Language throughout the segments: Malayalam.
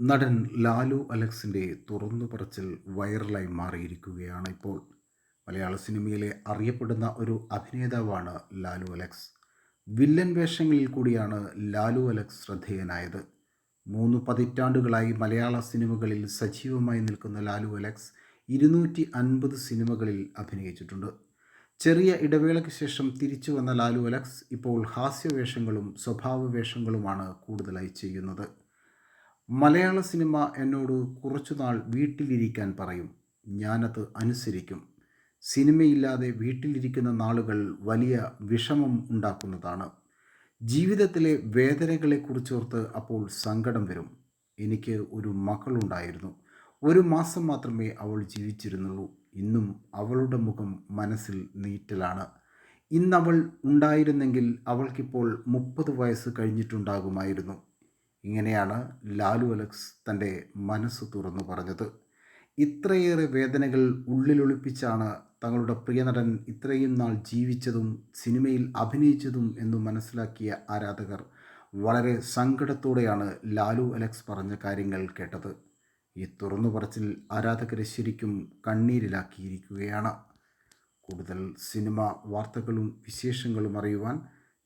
നടൻ ലാലു അലക്സിന്റെ തുറന്നു പറച്ചിൽ വൈറലായി മാറിയിരിക്കുകയാണ് ഇപ്പോൾ. മലയാള സിനിമയിലെ അറിയപ്പെടുന്ന ഒരു അഭിനേതാവാണ് ലാലു അലക്സ്. വില്ലൻ വേഷങ്ങളിൽ കൂടിയാണ് ലാലു അലക്സ് ശ്രദ്ധേയനായത്. മൂന്ന് പതിറ്റാണ്ടുകളായി മലയാള സിനിമകളിൽ സജീവമായി നിൽക്കുന്ന ലാലു അലക്സ് ഇരുന്നൂറ്റി അൻപത് സിനിമകളിൽ അഭിനയിച്ചിട്ടുണ്ട്. ചെറിയ ഇടവേളയ്ക്ക് ശേഷം തിരിച്ചു വന്ന ലാലു അലക്സ് ഇപ്പോൾ ഹാസ്യവേഷങ്ങളും സ്വഭാവ വേഷങ്ങളുമാണ് കൂടുതലായി ചെയ്യുന്നത്. മലയാള സിനിമ എന്നോട് കുറച്ചുനാൾ വീട്ടിലിരിക്കാൻ പറയും. ഞാനത് അനുസരിക്കും. സിനിമയില്ലാതെ വീട്ടിലിരിക്കുന്ന നാളുകൾ വലിയ വിഷമം ഉണ്ടാക്കുന്നതാണ്. ജീവിതത്തിലെ വേദനകളെക്കുറിച്ചോർത്ത് അപ്പോൾ സങ്കടം വരും. എനിക്ക് ഒരു മകളുണ്ടായിരുന്നു. ഒരു മാസം മാത്രമേ അവൾ ജീവിച്ചിരുന്നുള്ളൂ. ഇന്നും അവളുടെ മുഖം മനസ്സിൽ നീറ്റലാണ്. ഇന്നവൾ ഉണ്ടായിരുന്നെങ്കിൽ അവൾക്കിപ്പോൾ മുപ്പത് വയസ്സ് കഴിഞ്ഞിട്ടുണ്ടാകുമായിരുന്നു. ഇങ്ങനെയാണ് ലാലു അലക്സ് തന്റെ മനസ്സ് തുറന്നു പറഞ്ഞത്. ഇത്രയേറെ വേദനകൾ ഉള്ളിലൊളിപ്പിച്ചാണ് തങ്ങളുടെ പ്രിയ നടൻ ഇത്രയും നാൾ ജീവിച്ചതും സിനിമയിൽ അഭിനയിച്ചതും എന്ന് മനസ്സിലാക്കിയ ആരാധകർ വളരെ സങ്കടത്തോടെയാണ് ലാലു അലക്സ് പറഞ്ഞ കാര്യങ്ങൾ കേട്ടത്. ഈ തുറന്നു പറച്ചിൽ ആരാധകരെ ശരിക്കും കണ്ണീരിലാക്കിയിരിക്കുകയാണ്. കൂടുതൽ സിനിമ വാർത്തകളും വിശേഷങ്ങളും അറിയുവാൻ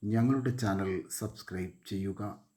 ഞങ്ങളുടെ ചാനൽ സബ്സ്ക്രൈബ് ചെയ്യുക.